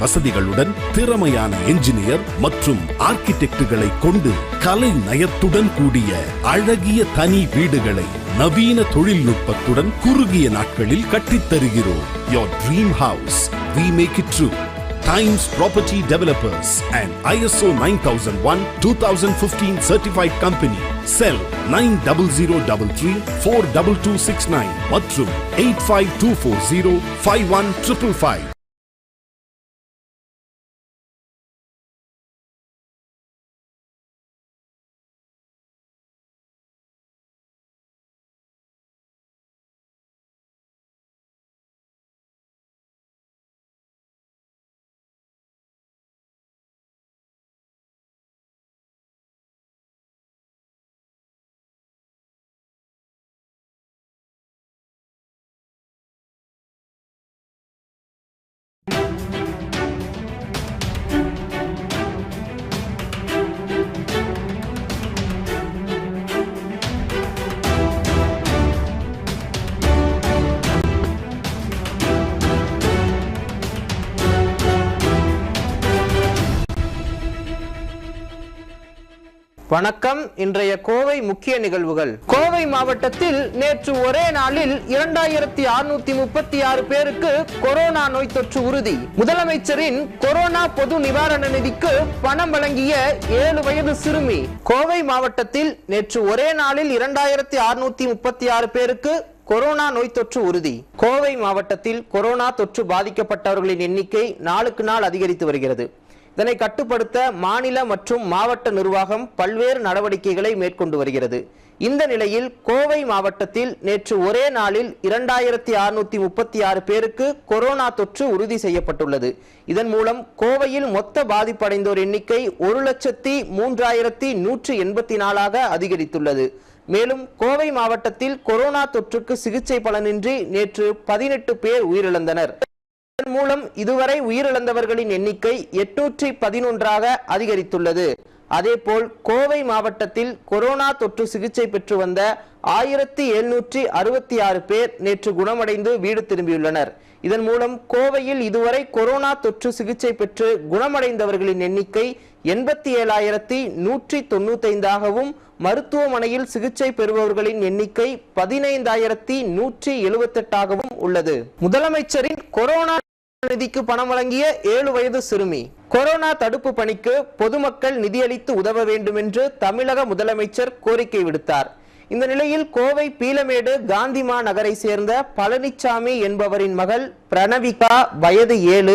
வசதிகளுடன் திறமையான என்ஜினியர் மற்றும் ஆர்கிடெக்டுகளை கொண்டு கலை நயத்துடன் கூடிய அழகிய தனி வீடுகளை நவீன தொழில்நுட்பத்துடன் குறுகிய நாட்களில் கட்டித் தருகிறோம் Your dream house, we make it true. Times Property Developers and ISO 9001 2015 certified company. Cell 90033 42269 மற்றும் 85240 51555. வணக்கம். இன்றைய கோவை முக்கிய நிகழ்வுகள். கோவை மாவட்டத்தில் நேற்று ஒரே நாளில் இரண்டாயிரத்தி அறுநூத்தி முப்பத்தி ஆறு பேருக்கு கொரோனா நோய் தொற்று உறுதி. முதலமைச்சரின் கொரோனா பொது நிவாரண நிதிக்கு பணம் வழங்கிய ஏழு வயது சிறுமி. கோவை மாவட்டத்தில் நேற்று ஒரே நாளில் இரண்டாயிரத்தி அறுநூத்தி முப்பத்தி ஆறு பேருக்கு கொரோனா நோய் தொற்று உறுதி. கோவை மாவட்டத்தில் கொரோனா தொற்று பாதிக்கப்பட்டவர்களின் எண்ணிக்கை நாளுக்கு நாள் அதிகரித்து வருகிறது. இதனை கட்டுப்படுத்த மாநில மற்றும் மாவட்ட நிர்வாகம் பல்வேறு நடவடிக்கைகளை மேற்கொண்டு வருகிறது. இந்த நிலையில் கோவை மாவட்டத்தில் நேற்று ஒரே நாளில் இரண்டாயிரத்தி அறுநூத்தி முப்பத்தி ஆறு பேருக்கு கொரோனா தொற்று உறுதி செய்யப்பட்டுள்ளது. இதன் மூலம் கோவையில் மொத்த பாதிப்படைந்தோர் எண்ணிக்கை ஒரு லட்சத்தி மூன்றாயிரத்தி நூற்றி எண்பத்தி நாலாக அதிகரித்துள்ளது. மேலும் கோவை மாவட்டத்தில் கொரோனா தொற்றுக்கு சிகிச்சை பலனின்றி நேற்று பதினெட்டு பேர் உயிரிழந்தனர். இதன் மூலம் இதுவரை உயிரிழந்தவர்களின் எண்ணிக்கை எட்நூற்றி பதினொன்றாக அதிகரித்துள்ளது. அதேபோல் கோவை மாவட்டத்தில் கொரோனா தொற்று சிகிச்சை பெற்று வந்த ஆயிரத்தி எழுநூற்றி அறுபத்தி ஆறு பேர் நேற்று குணமடைந்து வீடு திரும்பியுள்ளனர். இதன் மூலம் கோவையில் இதுவரை கொரோனா தொற்று சிகிச்சை பெற்று குணமடைந்தவர்களின் எண்ணிக்கை எண்பத்தி ஏழாயிரத்தி நூற்றி தொண்ணூத்தைந்தாகவும் மருத்துவமனையில் சிகிச்சை பெறுபவர்களின் எண்ணிக்கை பதினைந்தாயிரத்தி நூற்றி எழுபத்தெட்டாகவும் உள்ளது. முதலமைச்சரின் கொரோனா நிதிக்கு பணம் வழங்கிய ஏழு வயது சிறுமி. கொரோனா தடுப்பு பணிக்கு பொதுமக்கள் நிதியளித்து உதவ வேண்டும் என்று தமிழக முதலமைச்சர் கோரிக்கை விடுத்தார். இந்த நிலையில் கோவை பீலமேடு காந்திமா நகரை சேர்ந்த பழனிச்சாமி என்பவரின் மகள் பிரணவிகா வயது ஏழு.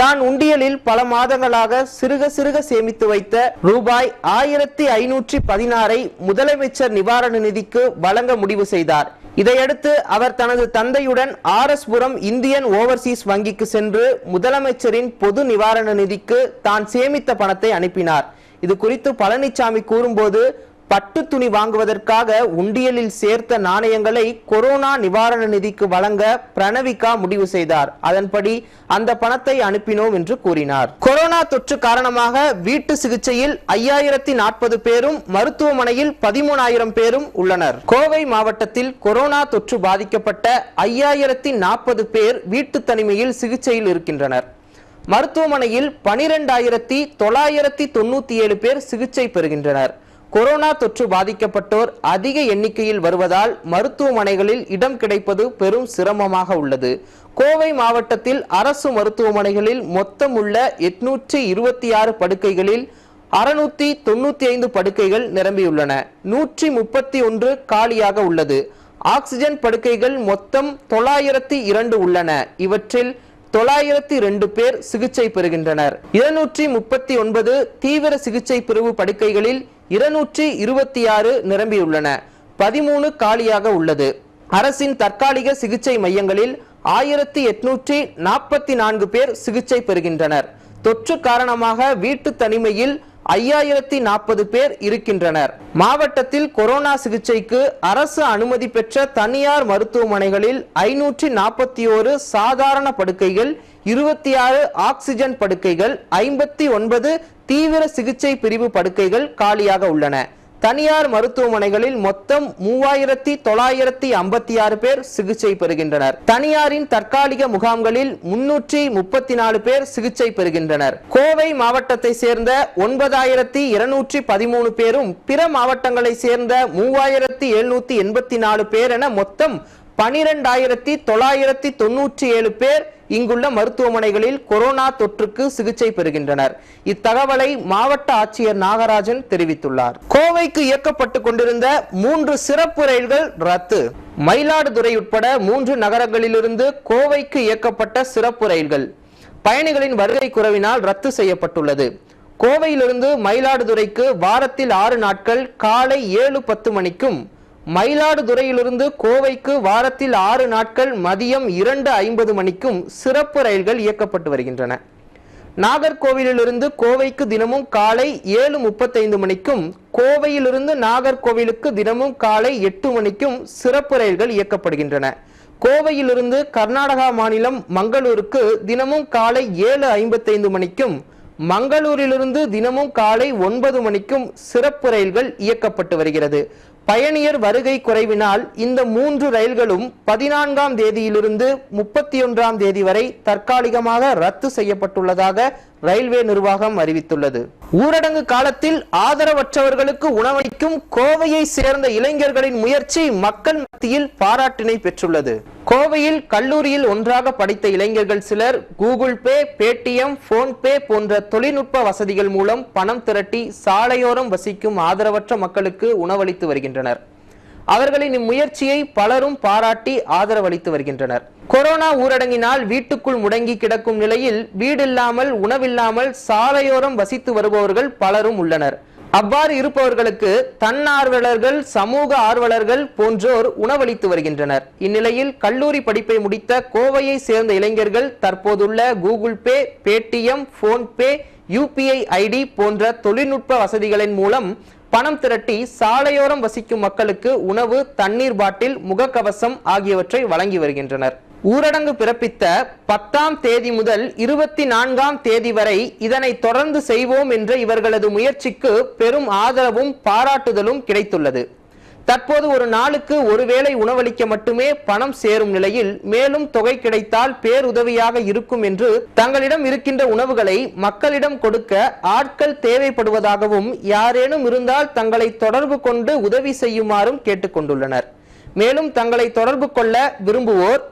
தான் உண்டியலில் பல மாதங்களாக சிறுக சிறுக சேமித்து வைத்த ரூபாய் ஆயிரத்தி ஐநூற்றி பதினாறை முதலமைச்சர் நிவாரண நிதிக்கு வழங்க முடிவு செய்தார். இதையடுத்து அவர் தனது தந்தையுடன் R S Puram Indian overseas வங்கிக்கு சென்று முதலமைச்சரின் பொது நிவாரண நிதிக்கு தான் சேமித்த பணத்தை அனுப்பினார். இது குறித்து பழனிசாமி கூறும்போது பட்டு துணி வாங்குவதற்காக உண்டியலில் சேர்த்த நாணயங்களை கொரோனா நிவாரண நிதிக்கு வழங்க பிரணவிகா முடிவு செய்தார். அதன்படி அந்த பணத்தை அனுப்பினோம் என்று கூறினார். கொரோனா தொற்று காரணமாக வீட்டு சிகிச்சையில் ஐயாயிரத்தி நாற்பது பேரும் மருத்துவமனையில் பதிமூணாயிரம் பேரும் உள்ளனர். கோவை மாவட்டத்தில் கொரோனா தொற்று பாதிக்கப்பட்ட ஐயாயிரத்தி நாற்பது பேர் வீட்டு தனிமையில் சிகிச்சையில் இருக்கின்றனர். மருத்துவமனையில் பனிரெண்டாயிரத்தி தொள்ளாயிரத்தி தொண்ணூத்தி ஏழு பேர் சிகிச்சை பெறுகின்றனர். கொரோனா தொற்று பாதிக்கப்பட்டோர் அதிக எண்ணிக்கையில் வருவதால் மருத்துவமனைகளில் இடம் கிடைப்பது பெரும் சிரமமாக உள்ளது. கோவை மாவட்டத்தில் அரசு மருத்துவமனைகளில் மொத்தம் உள்ள எட்நூற்றி இருபத்தி ஆறு படுக்கைகளில் அறுநூத்தி தொண்ணூத்தி ஐந்து படுக்கைகள் நிரம்பியுள்ளன. நூற்றி முப்பத்தி ஒன்று காலியாக உள்ளது. ஆக்சிஜன் படுக்கைகள் மொத்தம் தொள்ளாயிரத்தி இரண்டு உள்ளன. இவற்றில் தொள்ளாயிரத்தி ரெண்டு பேர் சிகிச்சை பெறுகின்றனர். இருநூற்றி முப்பத்தி ஒன்பது தீவிர சிகிச்சை பிரிவு படுக்கைகளில் இருநூற்றி இருபத்தி ஆறு நிரம்பியுள்ளன. பதிமூணு காலியாக உள்ளது. அரசின் தற்காலிக சிகிச்சை மையங்களில் ஆயிரத்தி எட்நூற்றி நாற்பத்தி நான்கு பேர் சிகிச்சை பெறுகின்றனர். தொற்று காரணமாக வீட்டு தனிமையில் ஐயாயிரத்தி நாற்பது பேர் இருக்கின்றனர். மாவட்டத்தில் கொரோனா சிகிச்சைக்கு அரசு அனுமதி பெற்ற தனியார் மருத்துவமனைகளில் ஐநூற்றி நாற்பத்தி ஓரு சாதாரண படுக்கைகள் இருபத்தி ஆறு ஆக்சிஜன் படுக்கைகள் ஐம்பத்தி ஒன்பது தீவிர சிகிச்சை பிரிவு படுக்கைகள் காலியாக உள்ளன. தனியார் மருத்துவமனைகளில் மொத்தம் மூவாயிரத்தி தொள்ளாயிரத்தி ஐம்பத்தி ஆறு பேர் சிகிச்சை பெறுகின்றனர். தனியாரின் தற்காலிக முகாம்களில் முன்னூற்றி முப்பத்தி நாலு பேர் சிகிச்சை பெறுகின்றனர். கோவை மாவட்டத்தை சேர்ந்த ஒன்பதாயிரத்தி இருநூற்றி பதிமூணு பேரும் பிற மாவட்டங்களை சேர்ந்த மூவாயிரத்தி எழுநூத்தி எண்பத்தி நாலு பேர் என மொத்தம் பனிரெண்டாயிரத்தி தொள்ளாயிரத்தி தொன்னூற்றி ஏழு பேர் இங்குள்ள மருத்துவமனைகளில் கொரோனா தொற்றுக்கு சிகிச்சை பெறுகின்றனர். இத்தகவலை மாவட்ட ஆட்சியர் நாகராஜன் தெரிவித்துள்ளார். கோவைக்கு இயக்கப்பட்டு கொண்டிருந்த மூன்று சிறப்பு ரயில்கள் ரத்து. மயிலாடுதுறை உட்பட மூன்று நகரங்களிலிருந்து கோவைக்கு இயக்கப்பட்ட சிறப்பு ரயில்கள். பயணிகளின் வருகை குறைவினால் ரத்து செய்யப்பட்டுள்ளது. கோவையிலிருந்து மயிலாடுதுறைக்கு வாரத்தில் ஆறு நாட்கள் காலை ஏழு பத்து மணிக்கும் மயிலாடுதுறையிலிருந்து கோவைக்கு வாரத்தில் ஆறு நாட்கள் மதியம் இரண்டு ஐம்பது மணிக்கும் சிறப்பு ரயில்கள் இயக்கப்பட்டு வருகின்றன. நாகர்கோவிலிருந்து கோவைக்கு தினமும் காலை ஏழு முப்பத்தைந்து மணிக்கும் கோவையிலிருந்து நாகர்கோவிலுக்கு தினமும் காலை எட்டு மணிக்கும் சிறப்பு ரயில்கள் இயக்கப்படுகின்றன. கோவையிலிருந்து கர்நாடகா மாநிலம் மங்களூருக்கு தினமும் காலை ஏழு ஐம்பத்தைந்து மணிக்கும் மங்களூரிலிருந்து தினமும் காலை ஒன்பது மணிக்கும் சிறப்பு ரயில்கள் இயக்கப்பட்டு வருகிறது. பயணியர் வருகை குறைவினால் இந்த மூன்று ரயில்களும் பதினான்காம் தேதியிலிருந்து முப்பத்தி ஒன்றாம் தேதி வரை தற்காலிகமாக ரத்து செய்யப்பட்டுள்ளதாக ரயில்வே நிர்வாகம் அறிவித்துள்ளது. ஊரடங்கு காலத்தில் ஆதரவற்றவர்களுக்கு உணவளிக்கும் கோவையை சேர்ந்த இளைஞர்களின் முயற்சி மக்கள் மத்தியில் பாராட்டினை பெற்றுள்ளது. கோவையில் கல்லூரியில் ஒன்றாக படித்த இளைஞர்கள் சிலர் கூகுள் பே பேடிஎம் போன்பே போன்ற தொழில்நுட்ப வசதிகள் மூலம் பணம் திரட்டி சாலையோரம் வசிக்கும் ஆதரவற்ற மக்களுக்கு உணவளித்து வருகின்றனர். அவர்களின் இம்முயற்சியை பலரும் பாராட்டி ஆதரவளித்து வருகின்றனர். கொரோனா ஊரடங்கினால் வீட்டுக்குள் முடங்கி கிடக்கும் நிலையில் வீடில்லாமல் உணவில்லாமல் சாலையோரம் வசித்து வருபவர்கள் பலரும் உள்ளனர். அவ்வாறு இருப்பவர்களுக்கு தன்னார்வலர்கள் சமூக ஆர்வலர்கள் போன்றோர் உணவளித்து வருகின்றனர். இந்நிலையில் கல்லூரி படிப்பை முடித்த கோவையை சேர்ந்த இளைஞர்கள் தற்போதுள்ள Google Pay Paytm PhonePe UPI ID போன்ற தொழில்நுட்ப வசதிகளின் மூலம் பணம் திரட்டி சாலையோரம் வசிக்கும் மக்களுக்கு உணவு தண்ணீர் பாட்டில் முகக்கவசம் ஆகியவற்றை வழங்கி வருகின்றனர். ஊரடங்கு பிறப்பித்த பத்தாம் தேதி முதல் இருபத்தி நான்காம் தேதி வரை இதனை தொடர்ந்து செய்வோம் என்ற இவர்களது முயற்சிக்கு பெரும் ஆதரவும் பாராட்டுதலும் கிடைத்துள்ளது. தற்போது ஒரு நாளுக்கு ஒருவேளை உணவளிக்க மட்டுமே பணம் சேரும் நிலையில் மேலும் தொகை கிடைத்தால் பேருதவியாக இருக்கும் என்று தங்களிடம் இருக்கின்ற உணவுகளை மக்களிடம் கொடுக்க ஆட்கள் தேவைப்படுவதாகவும் யாரேனும் இருந்தால் தங்களை தொடர்பு கொண்டு உதவி செய்யுமாறும் கேட்டுக்கொண்டுள்ளனர். மேலும் தங்களை தொடர்பு கொள்ள விரும்புவோர்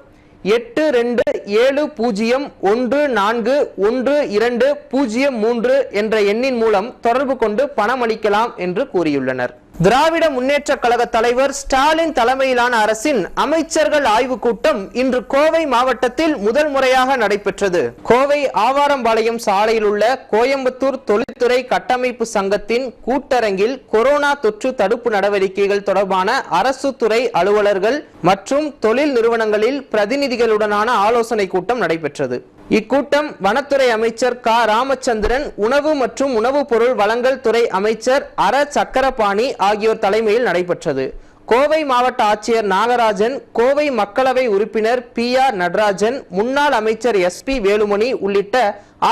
எட்டு ரெண்டு ஏழு பூஜ்ஜியம் ஒன்று நான்கு ஒன்று இரண்டு பூஜ்ஜியம் மூன்று என்ற எண்ணின் மூலம் தொடர்பு கொண்டு பணம் அளிக்கலாம் என்று கூறியுள்ளனர். திராவிட முன்னேற்ற கழக தலைவர் ஸ்டாலின் தலைமையிலான அரசின் அமைச்சர்கள் ஆய்வுக் கூட்டம் இன்று கோவை மாவட்டத்தில் முதல் முறையாக நடைபெற்றது. கோவை ஆவாரம்பாளையம் சாலையில் உள்ள கோயம்புத்தூர் தொழில்துறை கட்டமைப்பு சங்கத்தின் கூட்டரங்கில் கொரோனா தொற்று தடுப்பு நடவடிக்கைகள் தொடர்பான அரசு துறை அலுவலர்கள் மற்றும் தொழில் நிறுவனங்களில் பிரதிநிதிகளுடனான ஆலோசனை கூட்டம் நடைபெற்றது. இக்கூட்டம் வனத்துறை அமைச்சர் க. ராமச்சந்திரன் உணவு மற்றும் உணவுப் பொருள் வழங்கல் துறை அமைச்சர் அர. சக்கரபாணி ஆகியோர் தலைமையில் நடைபெற்றது. கோவை மாவட்ட ஆட்சியர் நாகராஜன் கோவை மக்களவை உறுப்பினர் பி ஆர் நடராஜன் முன்னாள் அமைச்சர் எஸ் பி வேலுமணி உள்ளிட்ட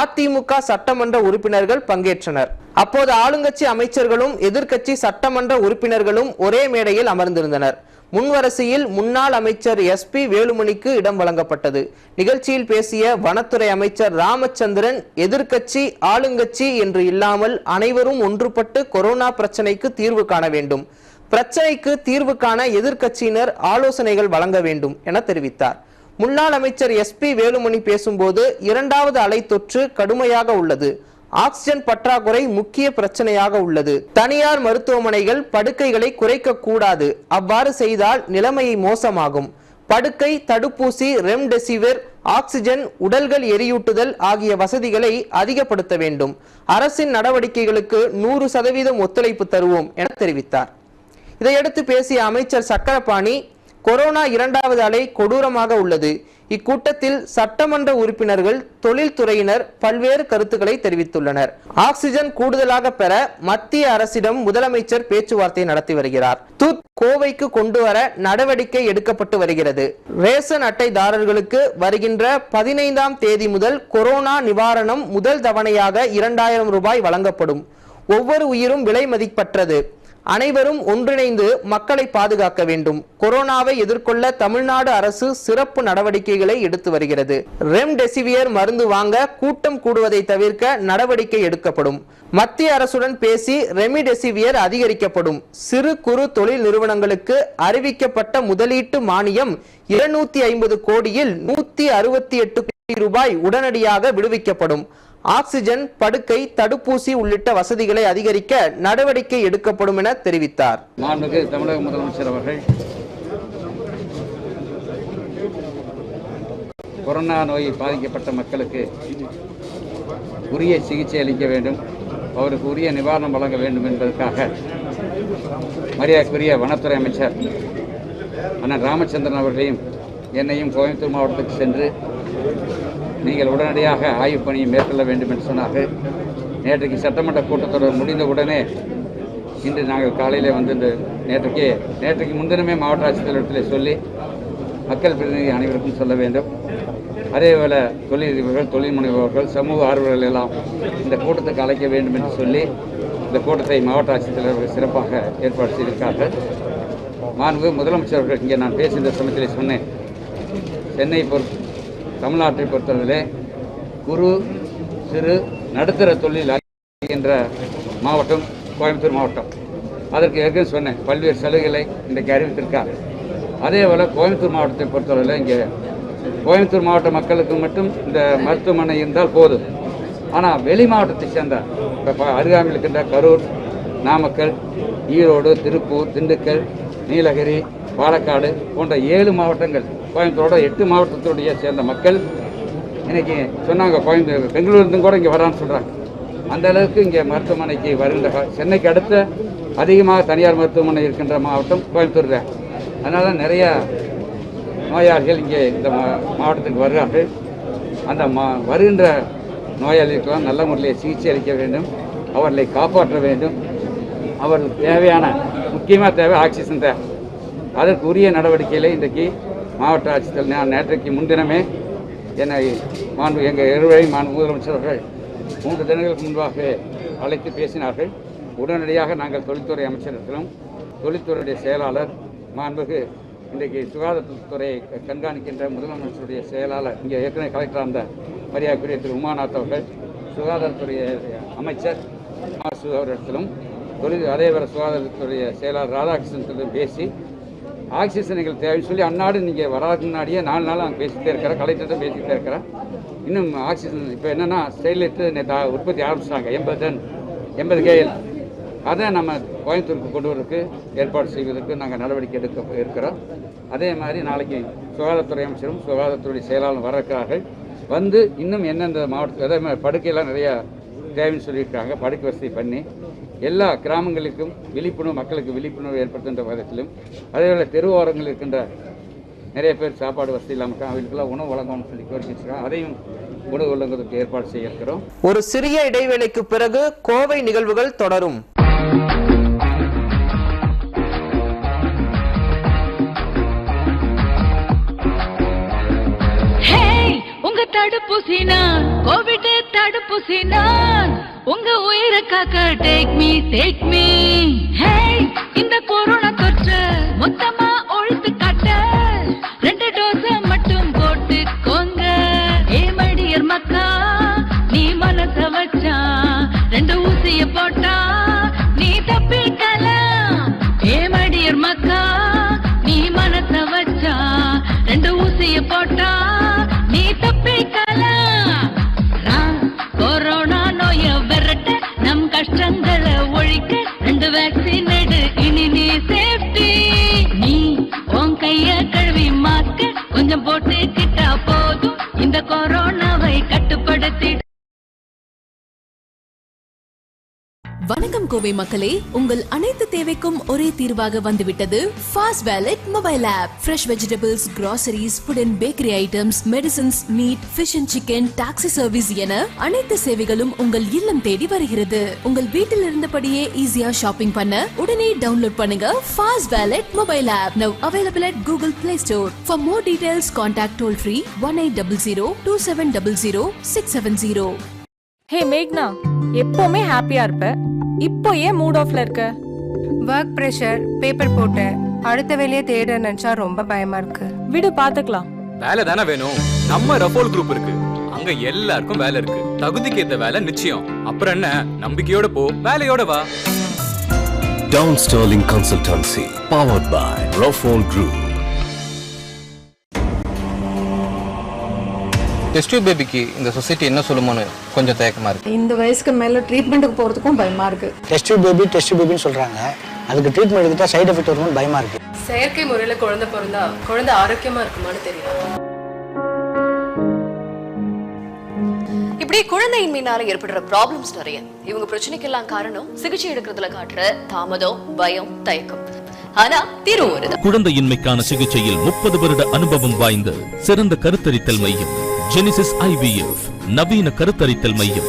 அதிமுக சட்டமன்ற உறுப்பினர்கள் பங்கேற்றனர். அப்போது ஆளுங்கட்சி அமைச்சர்களும் எதிர்க்கட்சி சட்டமன்ற உறுப்பினர்களும் ஒரே மேடையில் அமர்ந்திருந்தனர். முன்வரிசையில் முன்னாள் அமைச்சர் எஸ் பி வேலுமணிக்கு இடம் வழங்கப்பட்டது. நிகழ்ச்சியில் பேசிய வனத்துறை அமைச்சர் ராமச்சந்திரன் எதிர்க்கட்சி ஆளுங்கட்சி என்று இல்லாமல் அனைவரும் ஒன்றுபட்டு கொரோனா பிரச்சனைக்கு தீர்வு காண வேண்டும். பிரச்சனைக்கு தீர்வு காண எதிர்க்கட்சியினர் ஆலோசனைகள் வழங்க வேண்டும் என தெரிவித்தார். முன்னாள் அமைச்சர் எஸ் பி வேலுமணி பேசும்போது இரண்டாவது அலை தொற்று கடுமையாக உள்ளது. ஆக்சிஜன் பற்றாக்குறை முக்கிய பிரச்சனையாக உள்ளது. தனியார் மருத்துவமனைகள் படுக்கைகளை குறைக்க கூடாது. அவ்வாறு செய்தால் நிலைமையை மோசமாகும். படுக்கை தடுப்பூசி ரெம்டெசிவிர் ஆக்சிஜன் உடல்கள் எரியூட்டுதல் ஆகிய வசதிகளை அதிகப்படுத்த வேண்டும். அரசின் நடவடிக்கைகளுக்கு நூறு சதவீதம் ஒத்துழைப்பு தருவோம் என தெரிவித்தார். இதையடுத்து பேசிய அமைச்சர் சக்கரபாணி கொரோனா இரண்டாவது அலை கொடூரமாக உள்ளது. இக்கூட்டத்தில் சட்டமன்ற உறுப்பினர்கள் தொழில்துறையினர் பல்வேறு கருத்துக்களை தெரிவித்துள்ளனர். ஆக்சிஜன் கூடுதலாக பெற மத்திய அரசிடம் முதலமைச்சர் பேச்சுவார்த்தை நடத்தி வருகிறார். தூத் கோவைக்கு கொண்டு வர நடவடிக்கை எடுக்கப்பட்டு வருகிறது. ரேஷன் அட்டைதாரர்களுக்கு வருகின்ற பதினைந்தாம் தேதி முதல் கொரோனா நிவாரணம் முதல் தவணையாக இரண்டாயிரம் ரூபாய் வழங்கப்படும். ஒவ்வொரு உயிரும் விலை மதிப்பற்றது. அனைவரும் ஒன்றிணைந்து மக்களை பாதுகாக்க வேண்டும். கொரோனாவை எதிர்கொள்ள தமிழ்நாடு அரசு சிறப்பு நடவடிக்கைகளை எடுத்து வருகிறது. ரெம்டெசிவியர் மருந்து வாங்க கூட்டம் கூடுவதை தவிர்க்க நடவடிக்கை எடுக்கப்படும். மத்திய அரசுடன் பேசி ரெமிடெசிவியர் அதிகரிக்கப்படும். சிறு குறு தொழில் நிறுவனங்களுக்கு அறிவிக்கப்பட்ட முதலீட்டு மானியம் இருநூத்தி ஐம்பது கோடியில் நூத்தி அறுபத்தி எட்டு கோடி ரூபாய் உடனடியாக விடுவிக்கப்படும். ஆக்சிஜன் படுக்கை தடுப்பூசி உள்ளிட்ட வசதிகளை அதிகரிக்க நடவடிக்கை எடுக்கப்படும் என தெரிவித்தார். மாண்புமிகு தமிழக முதலமைச்சர் அவர்கள் கொரோனா நோய் பாதிக்கப்பட்ட மக்களுக்கு உரிய சிகிச்சை அளிக்க வேண்டும். அவருக்கு உரிய நிவாரணம் வழங்க வேண்டும் என்பதற்காக மரியாதைக்குரிய வனத்துறை அமைச்சர் அண்ணன் ராமச்சந்திரன் அவர்களையும் என்னையும் கோயம்புத்தூர் மாவட்டத்துக்கு சென்று நீங்கள் உடனடியாக ஆய்வுப் பணியை மேற்கொள்ள வேண்டும் என்று சொன்னார்கள். நேற்றைக்கு சட்டமன்ற கூட்டத்தொடர் முடிந்த உடனே இன்று நாங்கள் காலையிலே வந்து இந்த நேற்றுக்கே நேற்றுக்கு முன்தினமே மாவட்ட ஆட்சித்தலைவரத்தில் சொல்லி மக்கள் பிரதிநிதி அனைவருக்கும் சொல்ல வேண்டும். அதேபோல் தொழிலதிபர்கள் தொழில் முனைவோர்கள் சமூக ஆர்வலர்கள் எல்லாம் இந்த கூட்டத்துக்கு அழைக்க வேண்டும் என்று சொல்லி இந்த கூட்டத்தை மாவட்ட ஆட்சித்தலைவர்கள் சிறப்பாக ஏற்பாடு செய்திருக்கார்கள் மாண்பு முதலமைச்சர் அவர்கள் இங்கே நான் பேசுகின்ற சமயத்தில் சொன்னேன். சென்னை பொறுத்த தமிழ்நாட்டை பொறுத்தவரையிலே குறு சிறு நடுத்தர தொழில் என்ற மாவட்டம் கோயம்புத்தூர் மாவட்டம். அதற்கு ஏற்கனவே சொன்னேன் பல்வேறு சலுகைகளை இன்றைக்கு அறிவித்திருக்காங்க அதே போல் கோயம்புத்தூர் மாவட்டத்தை பொறுத்தவரையில் இங்கே கோயம்புத்தூர் மாவட்ட மக்களுக்கு மட்டும் இந்த மருத்துவமனை இருந்தால் போதும். ஆனால் வெளி மாவட்டத்தை சேர்ந்த இப்போ அருகாமையில் இருக்கின்ற கரூர் நாமக்கல் ஈரோடு திருப்பூர் திண்டுக்கல் நீலகிரி பாலக்காடு போன்ற ஏழு மாவட்டங்கள் கோயம்புத்தூரோட எட்டு மாவட்டத்துடைய சேர்ந்த மக்கள் இன்றைக்கி சொன்னாங்க கோயம்புத்தூர் பெங்களூர்லேருந்து கூட இங்கே வரான்னு சொல்கிறாங்க அந்த அளவுக்கு இங்கே மருத்துவமனைக்கு வருகின்ற சென்னைக்கு அடுத்த அதிகமாக தனியார் மருத்துவமனை இருக்கின்ற மாவட்டம் கோயம்புத்தூர் தான் அதனால் நிறையா நோயாளிகள் இங்கே இந்த மா- மாவட்டத்துக்கு வருகிறார்கள் அந்த மா வருகின்ற நோயாளிகளுக்கெல்லாம் நல்ல முறையில் சிகிச்சை அளிக்க வேண்டும். அவர்களை காப்பாற்ற வேண்டும். அவர்களுக்கு தேவையான முக்கியமாக தேவை ஆக்சிஜன் தேவை. அதற்கு உரிய நடவடிக்கைகளை இன்றைக்கு மாவட்ட ஆட்சித்தலைவர் நான் நேற்றைக்கு முன்தினமே என்னை மாண்பு எங்கள் இருவரை மாண்பு முதலமைச்சர் அவர்கள் மூன்று தினங்களுக்கு முன்பாக அழைத்து பேசினார்கள். உடனடியாக நாங்கள் தொழில்துறை அமைச்சரிடத்திலும் தொழில்துறையுடைய செயலாளர் மாண்புகு இன்றைக்கு சுகாதாரத்துறையை கண்காணிக்கின்ற முதலமைச்சருடைய செயலாளர் இங்கே ஏற்கனவே கலெக்டர் அந்த மரியாதைக்குரிய திரு உமாநாத் அவர்கள் சுகாதாரத்துறை அமைச்சர் மாசு அவரிடத்திலும் தொழில் அதேவர சுகாதாரத்துறை செயலாளர் ராதாகிருஷ்ணன் பேசி ஆக்சிஜன்கள் தேவைன்னு சொல்லி அன்னாடு நீங்கள் வராதுக்கு முன்னாடியே நாலு நாள் நாங்கள் பேசிகிட்டே இருக்கிறேன் கலெக்டர்கிட்ட பேசிக்கிட்டே இருக்கிறேன் இன்னும் ஆக்சிஜன் இப்போ என்னென்னா ஸ்டெர்லைட்டு நேற்று உற்பத்தி ஆரம்பிச்சிட்டாங்க எண்பது டன் எண்பது கேஎல் அதை நம்ம கோயம்புத்தூருக்கு கொண்டு வரதுக்கு ஏற்பாடு செய்வதற்கு நாங்கள் நடவடிக்கை எடுக்க இருக்கிறோம். அதே மாதிரி நாளைக்கு சுகாதாரத்துறை அமைச்சரும் சுகாதாரத்துறை செயலாளரும் வர இருக்கிறார்கள் வந்து இன்னும் எந்தெந்த மாவட்டத்தில் அதே மாதிரி படுக்கையெல்லாம் நிறையா தேவைன்னு சொல்லியிருக்காங்க படுக்கை வசதி பண்ணி எல்லா கிராமங்களுக்கும் விழிப்புணர்வு மக்களுக்கு விழிப்புணர்வு ஏற்படுத்துகின்ற விதத்திலும் அதேபோல் தெருவோரங்களில் இருக்கின்ற நிறைய பேர் சாப்பாடு வசதி இல்லாமல் இருக்காங்க. அவங்களுக்கெல்லாம் உணவு வழங்கணும்னு சொல்லி கோரிக்கை அதையும் உணவு வழங்குவதற்கு ஏற்பாடு செய்ய இருக்கிறோம் ஒரு சிறிய இடைவேளைக்கு பிறகு கோவை நிகழ்வுகள் தொடரும். தடுப்பூசி நான் கோவிட் தடுப்பூசி நான் உங்க உயிரை காக்க take me take me hey இந்த கொரோனா தொற்று மொத்தமா ஒழித்து காட்ட. ரெண்டு டோஸ் மட்டும் போட்டுக்கோங்க. ஏ மடியர் மக்கா நீ மனச வச்சா. ரெண்டு ஊசிய போட்ட வணக்கம் கோவை மக்களே உங்கள் அனைத்து தேவைக்கும் ஒரே தீர்வாக வந்துவிட்டது fast wallet mobile app fresh vegetables groceries food and bakery items medicines meat fish and chicken taxi service என அனைத்து சேவைகளும் உங்கள் இல்லம் தேடி வருகிறது. உங்கள் வீட்டில் இருந்தபடியே ஈஸியா ஷாப்பிங் பண்ண உடனே டவுன்லோட் பண்ணுங்க fast wallet mobile app now available at Google Play Store for more details contact toll free one eight double zero two seven double zero six seven zero hey மேக்னா எப்பவுமே ஹாப்பியா இருப்ப? இப்போ ஏன் மூட் ஆஃப்ல இருக்க? ஒர்க் ப்ரெஷர் பேப்பர் போட்டேன் அடுத்த வேலையை தேட நினைச்சா ரொம்ப பயமா இருக்கு. விடு பாத்துக்கலாம். வேலை தானே வேணும். நம்ம ரஃபோல் குரூப் இருக்கு. அங்க எல்லாருக்கும் வேலை இருக்கு. தகுதிக்கு ஏத்த வேலை நிச்சயம். அப்புறம் என்ன? நம்பிக்கையோட போ வேலையோட வா. Down Sterling Consultancy, powered by Raffle Group. Test பேபிக்கு இந்த சொசைட்டி என்ன சொல்லுமோன்னு கொஞ்சம் தயக்கமா இருக்கு. இந்த வயசுக்கு மேல ட்ரீட்மெண்ட்டுக்கு போறதுக்கும் பயமா இருக்கு. டெஸ்ட் பேபி டெஸ்ட் பேபின்னு சொல்றாங்க. அதுக்கு ட்ரீட்மெண்ட் எடுத்துட்டா சைடு எஃபெக்ட் வரும்னு பயமா இருக்கு. செயற்கை முறையில குழந்தை பிறந்தா குழந்தை ஆரோக்கியமா இருக்குமான்னு தெரியல. இப்படி குழந்தையின்மையினால ஏற்படுற ப்ராப்ளம்ஸ் நிறைய. இவங்க பிரச்சனைக்கெல்லாம் காரணம் சிகிச்சை எடுக்கிறதுல காட்டுற தாமதம் பயம் தயக்கம். ஆனா தீர்வு வருது குழந்தையின்மைக்கான சிகிச்சையில் முப்பது வருட அனுபவம் வாய்ந்த சிறந்த கருத்தரித்தல் மையம். ஜெனிசிஸ் ஐவிஎஃப் நவீன கருத்தரித்தல் மையம்.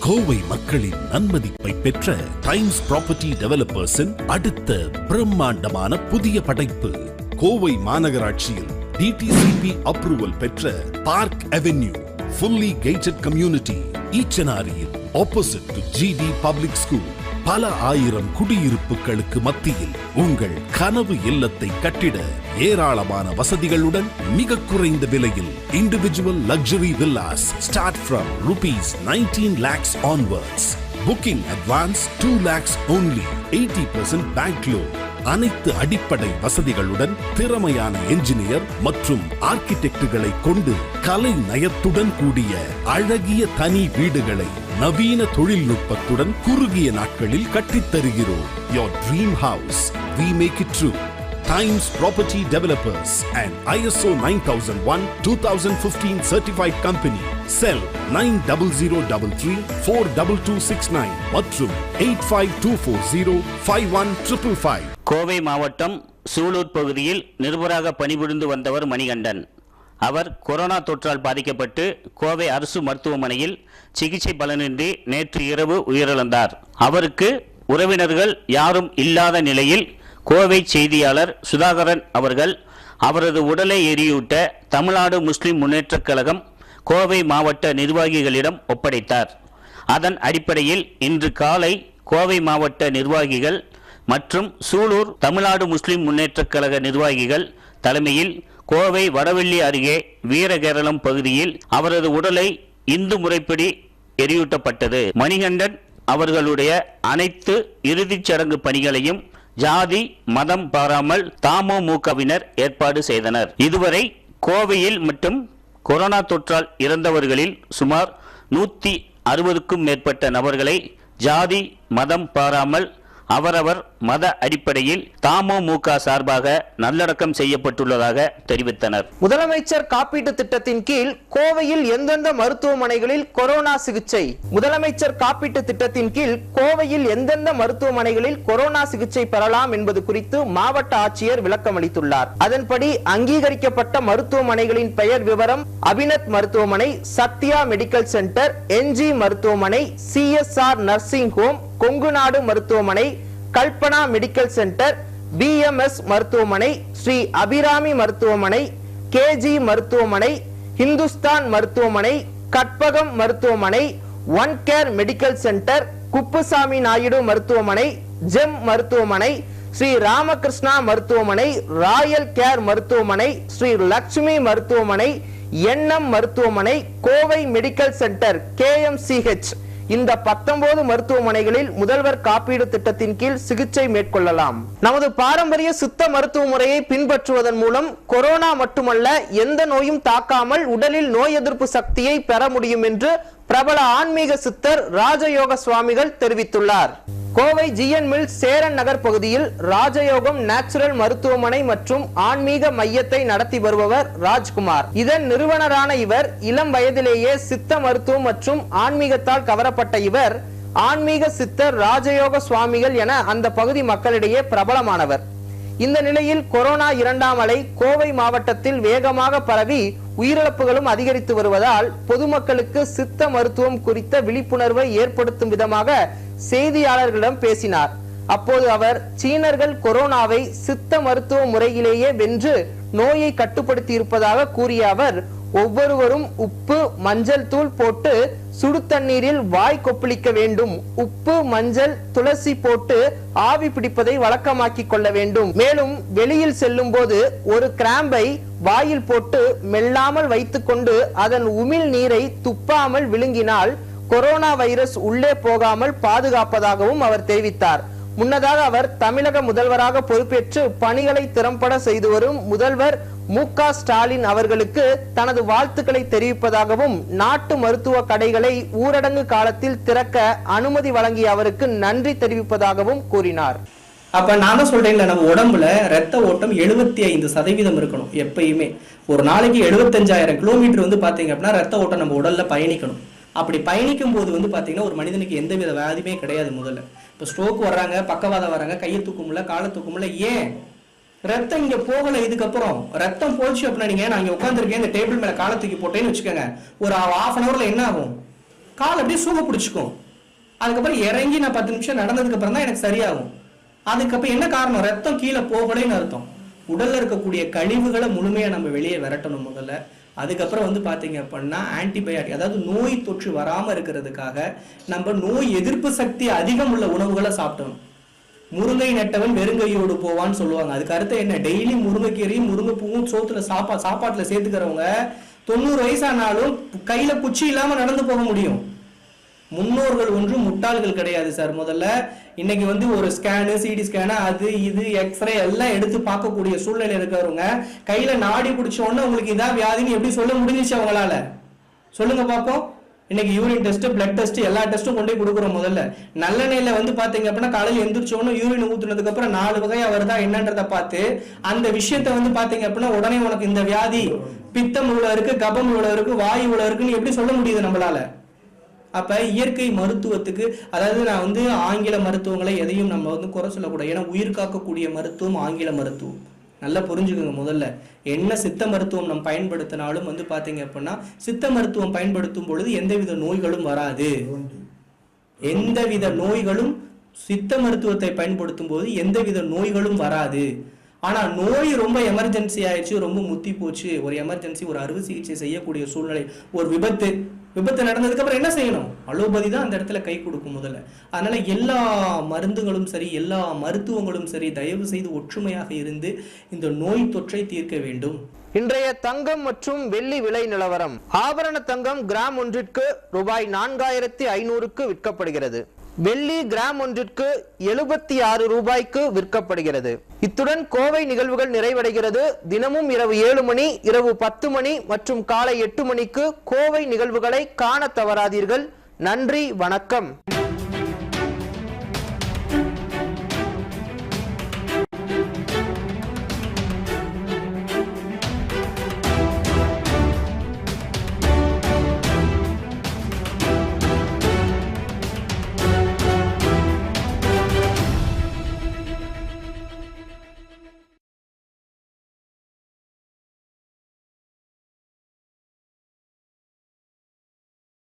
கோவை மக்களின் நன்மதிப்பை பெற்ற டைம்ஸ் ப்ராப்பர்ட்டி டெவலப்பர்ஸின் அடுத்த பிரம்மாண்டமான புதிய படைப்பு கோவை மாநகராட்சியில் டிடிசிபி அப்ரூவல் பெற்ற park avenue fully gated community ஈச்சனாரியில் opposite to GD public school பல ஆயிரம் குடியிருப்புகளுக்கு மத்தியில் உங்கள் கனவு இல்லத்தை கட்டிட ஏராளமான வசதிகளுடன் மிக குறைந்த விலையில் individual luxury villas start from rupees nineteen lakhs onwards booking advance 2 lakhs only. 80% bank loan அனைத்து அடிப்படை வசதிகளுடன் திறமையான என்ஜினியர் மற்றும் ஆர்கிடெக்டுகளை கொண்டு கலை நயத்துடன் கூடிய அழகிய தனி வீடுகளை நவீன தொழில்நுட்பத்துடன் குறுகிய நாட்களில் கட்டித் தருகிறோம் Your dream house, we make it true. Times Property Developers and ISO 9001 2015 certified company. Cell 90033 42269 மற்றும் 85240 51555. கோவை மாவட்டம் சூலூர் பகுதியில் நிருபராக பணிபுரிந்து வந்தவர் மணிகண்டன் அவர் கொரோனா தொற்றால் பாதிக்கப்பட்டு கோவை அரசு மருத்துவமனையில் சிகிச்சை பலனின்றி நேற்று இரவு உயிரிழந்தார். அவருக்கு உறவினர்கள் யாரும் இல்லாத நிலையில் கோவை செய்தியாளர் சுதாகரன் அவர்கள் அவரது உடலை எரியூட்ட தமிழ்நாடு முஸ்லிம் முன்னேற்றக் கழகம் கோவை மாவட்ட நிர்வாகிகளிடம் ஒப்படைத்தார். அதன் அடிப்படையில் இன்று காலை கோவை மாவட்ட நிர்வாகிகள் மற்றும் சூலூர் தமிழ்நாடு முஸ்லிம் முன்னேற்றக் கழக நிர்வாகிகள் தலைமையில் கோவை வடவெள்ளி அருகே வீரகேரளம் பகுதியில் அவரது உடலை இந்து முறைப்படி எரியூட்டப்பட்டது. மணிகண்டன் அவர்களுடைய அனைத்து இறுதிச் சடங்கு பணிகளையும் ஜாதி மதம் பாராமல் தமமுகவினர் ஏற்பாடு செய்தனர். இதுவரை கோவையில் மட்டும் கொரோனா தொற்றால் இறந்தவர்களில் சுமார் நூத்தி அறுபதுக்கும் மேற்பட்ட நபர்களை ஜாதி மதம் பாராமல் அவரவர் மத அடிப்படையில் தமுக சார்பாக நல்லடக்கம் செய்யப்பட்டுள்ளதாக தெரிவித்தனர். முதலமைச்சர் காப்பீட்டு திட்டத்தின் கீழ் கோவையில் எந்தெந்த மருத்துவமனைகளில் கொரோனா சிகிச்சை? முதலமைச்சர் காப்பீட்டு திட்டத்தின் கீழ் கோவையில் எந்தெந்த மருத்துவமனைகளில் கொரோனா சிகிச்சை பெறலாம் என்பது குறித்து மாவட்ட ஆட்சியர் விளக்கம் அளித்துள்ளார் அதன்படி அங்கீகரிக்கப்பட்ட மருத்துவமனைகளின் பெயர் விவரம் அபினத் மருத்துவமனை சத்யா மெடிக்கல் சென்டர் என்ஜி மருத்துவமனை சிஎஸ்ஆர் நர்சிங் ஹோம் கொங்குநாடு மருத்துவமனை கல்பனா மெடிக்கல் சென்டர் பிஎம்எஸ் மருத்துவமனை ஸ்ரீ அபிராமி மருத்துவமனை கேஜி மருத்துவமனை ஹிந்துஸ்தான் மருத்துவமனை கற்பகம் மருத்துவமனை one care medical centre Kuppusamy Naidu மருத்துவமனை ஜெம் மருத்துவமனை ஸ்ரீ ராமகிருஷ்ணா மருத்துவமனை ராயல் கேர் மருத்துவமனை ஸ்ரீ லட்சுமி மருத்துவமனை எண்ணம் மருத்துவமனை கோவை மெடிக்கல் சென்டர் கேஎம்சிஹெச் இந்த பத்தொன்பது மருத்துவமனைகளில் முதல்வர் காப்பீடு திட்டத்தின் கீழ் சிகிச்சை மேற்கொள்ளலாம். நமது பாரம்பரிய சுத்த மருத்துவ முறையை பின்பற்றுவதன் மூலம் கொரோனா மட்டுமல்ல எந்த நோயும் தாக்காமல் உடலில் நோய் எதிர்ப்பு சக்தியை பெற முடியும் என்று பிரபல ஆன்மீக சித்தர் ராஜயோக சுவாமிகள் தெரிவித்துள்ளார். கோவை ஜிஎன் மில் சேரன் நகர் பகுதியில் ராஜயோகம் நேச்சுரல் மருத்துவமனை மற்றும் ஆன்மீக மையத்தை நடத்தி வருபவர் ராஜ்குமார். இதன் நிறுவனரான இவர் இளம் வயதிலேயே சித்த மருத்துவம் மற்றும் ஆன்மீகத்தால் கவரப்பட்ட இவர் ஆன்மீக சித்தர் ராஜயோக சுவாமிகள் என அந்த பகுதி மக்களிடையே பிரபலமானவர். இந்த நிலையில் கொரோனா இரண்டாம் அலை கோவை மாவட்டத்தில் வேகமாக பரவி உயிரிழப்புகளும் அதிகரித்து வருவதால் பொதுமக்களுக்கு சித்த மருத்துவம் குறித்த விழிப்புணர்வை ஏற்படுத்தும் விதமாக செய்தியாளர்களிடம் பேசினார். அப்போது அவர் சீனர்கள் கொரோனாவை சித்த மருத்துவ முறையிலேயே வென்று நோயை கட்டுப்படுத்தி இருப்பதாக கூறிய அவர் ஒவ்வொருவரும் உப்பு மஞ்சள் தூள் போட்டு சுடு தண்ணீரில் வாய் கொப்பளிக்க வேண்டும். உப்பு மஞ்சள் துளசி போட்டு ஆவி பிடிப்பதை வழக்கமாக்கிக் கொள்ள வேண்டும். மேலும் வெளியில் செல்லும் போது ஒரு கிராம்பை வாயில் போட்டு மெல்லாமல் வைத்துக்கொண்டு அதன் உமிழ் நீரை துப்பாமல் விழுங்கினால் கொரோனா வைரஸ் உள்ளே போகாமல் பாதுகாப்பதாகவும் அவர் தெரிவித்தார். முன்னதாக அவர் தமிழக முதல்வராக பொறுப்பேற்று பணிகளை திறம்பட செய்து வரும் முதல்வர் மு க ஸ்டாலின் அவர்களுக்கு தனது வாழ்த்துக்களை தெரிவிப்பதாகவும் நாட்டு மருத்துவ கடைகளை ஊரடங்கு காலத்தில் திறக்க அனுமதி வழங்கிய அவருக்கு நன்றி தெரிவிப்பதாகவும் கூறினார். அப்ப நான் தான் சொல்றேன்ல நம்ம உடம்புல ரத்த ஓட்டம் எழுபத்தி ஐந்து சதவீதம் இருக்கணும் எப்பயுமே. ஒரு நாளைக்கு எழுபத்தஞ்சாயிரம் கிலோமீட்டர் வந்து பாத்தீங்க அப்படின்னா ரத்த ஓட்டம் நம்ம உடல்ல பயணிக்கணும். அப்படி பயணிக்கும் போது வந்து பாத்தீங்கன்னா ஒரு மனிதனுக்கு எந்த வித வியாதியுமே கிடையாது முதல்ல. இப்போ ஸ்ட்ரோக் வர்றாங்க பக்கவாதம் வர்றாங்க கையை தூக்க முடியல காலை தூக்க முடியல ஏன்? ரத்தம் இங்க போகல இதுக்கப்புறம். ரத்தம் போச்சு அப்படின்னா நீங்க நான் இங்க உட்காந்துருக்கேன் இந்த டேபிள் மேல காலை தூக்கி போட்டேன்னு வச்சுக்கோங்க. ஒரு ஹாஃப் அன் ஹவர்ல என்ன ஆகும் கால் அப்படியே சூக பிடிச்சிக்கும். அதுக்கப்புறம் இறங்கி நான் பத்து நிமிஷம் நடந்ததுக்கு அப்புறம் தான் எனக்கு சரியாகும். அதுக்கப்புறம் என்ன காரணம்? ரத்தம் கீழே போகலைன்னு அர்த்தம். உடல்ல இருக்கக்கூடிய கழிவுகளை முழுமையா நம்ம வெளியே விரட்டணும் முதல்ல. அதுக்கப்புறம் வந்து பாத்தீங்க அப்படின்னா ஆன்டிபயாட்டிக் அதாவது நோய் தொற்று வராம இருக்கிறதுக்காக நம்ம நோய் எதிர்ப்பு சக்தி அதிகம் உள்ள உணவுகளை சாப்பிடணும். முருங்கை நட்டவன் வெறுங்கையோடு போவான்னு சொல்லுவாங்க. அதுக்கு அர்த்தம் என்ன? டெய்லி முருங்கைக்கீரையும் முருங்கைப்பூவும் சோத்துல சாப்பா சாப்பாட்டுல சேர்த்துக்கிறவங்க தொண்ணூறு வயசானாலும் கையில குச்சி இல்லாம நடந்து போக முடியும். முன்னோர்கள் ஒன்றும் முட்டாள்கள் கிடையாது சார் முதல்ல. இன்னைக்கு வந்து ஒரு ஸ்கேனு சிடி ஸ்கேனு அது இது எக்ஸ்ரே எல்லாம் எடுத்து பார்க்கக்கூடிய சூழ்நிலை இருக்கிறவங்க கையில நாடி பிடிச்ச உடனே உங்களுக்கு இதான் வியாதின்னு எப்படி சொல்ல முடிஞ்சிச்சு அவங்களால? சொல்லுங்க பார்ப்போம் இன்னைக்கு யூரின் டெஸ்ட் பிளட் டெஸ்ட் எல்லா டெஸ்ட்டும் கொண்டு கொடுக்குறோம் முதல்ல. நல்லெண்ணெயில வந்து பாத்தீங்க அப்படின்னா காலையில் எந்திரிச்சோன்னு யூரின் ஊத்துனதுக்கு அப்புறம் நாலு வகையா வருதா என்னன்றத பார்த்து அந்த விஷயத்த வந்து பாத்தீங்க அப்படின்னா உடனே உனக்கு இந்த வியாதி பித்தம் உள்ள இருக்கு கபம் உள்ள இருக்கு வாயு உள்ள இருக்குன்னு எப்படி சொல்ல முடியுது நம்மளால? அப்ப இயற்கை மருத்துவத்துக்கு அதாவது நான் வந்து ஆங்கில மருத்துவங்களை எதையும் நம்ம வந்து குறை சொல்லக்கூடாது. ஏன்னா உயிர் காக்கக்கூடிய மருத்துவம் ஆங்கில மருத்துவம். நல்லா புரிஞ்சுக்கோங்க முதல்ல. என்ன சித்த மருத்துவம் நம்ம பயன்படுத்தினாலும் வந்து பாத்தீங்க அப்படின்னா சித்த மருத்துவம் பயன்படுத்தும் பொழுது எந்தவித நோய்களும் வராது. எந்தவித நோய்களும் சித்த மருத்துவத்தை பயன்படுத்தும் போது எந்தவித நோய்களும் வராது. ஆனா நோய் ரொம்ப எமர்ஜென்சி ஆயிடுச்சு ரொம்ப முத்தி போச்சு. ஒரு எமர்ஜென்சி ஒரு அறுவை சிகிச்சை செய்யக்கூடிய சூழ்நிலை ஒரு விபத்து விபத்து நடந்ததுக்கு அப்புறம் என்ன செய்யணும்? அலோபதி தான் அந்த இடத்துல கை கொடுக்கும் முதல்ல. அதனால எல்லா மருந்துகளும் சரி எல்லா மருத்துவங்களும் சரி தயவு செய்து ஒற்றுமையாக இருந்து இந்த நோய் தொற்றை தீர்க்க வேண்டும். இன்றைய தங்கம் மற்றும் வெள்ளி விலை நிலவரம். ஆபரண தங்கம் கிராம் ஒன்றிற்கு ரூபாய் நான்காயிரத்தி ஐநூறுக்கு விற்கப்படுகிறது. வெள்ளி கிராம் ஒன்றிற்கு எழுபத்தி ஆறு ரூபாய்க்கு விற்கப்படுகிறது. இத்துடன் கோவை நிகழ்வுகள் நிறைவடைகிறது. தினமும் இரவு ஏழு மணி இரவு பத்து மணி மற்றும் காலை எட்டு மணிக்கு கோவை நிகழ்வுகளை காண தவறாதீர்கள். நன்றி வணக்கம்.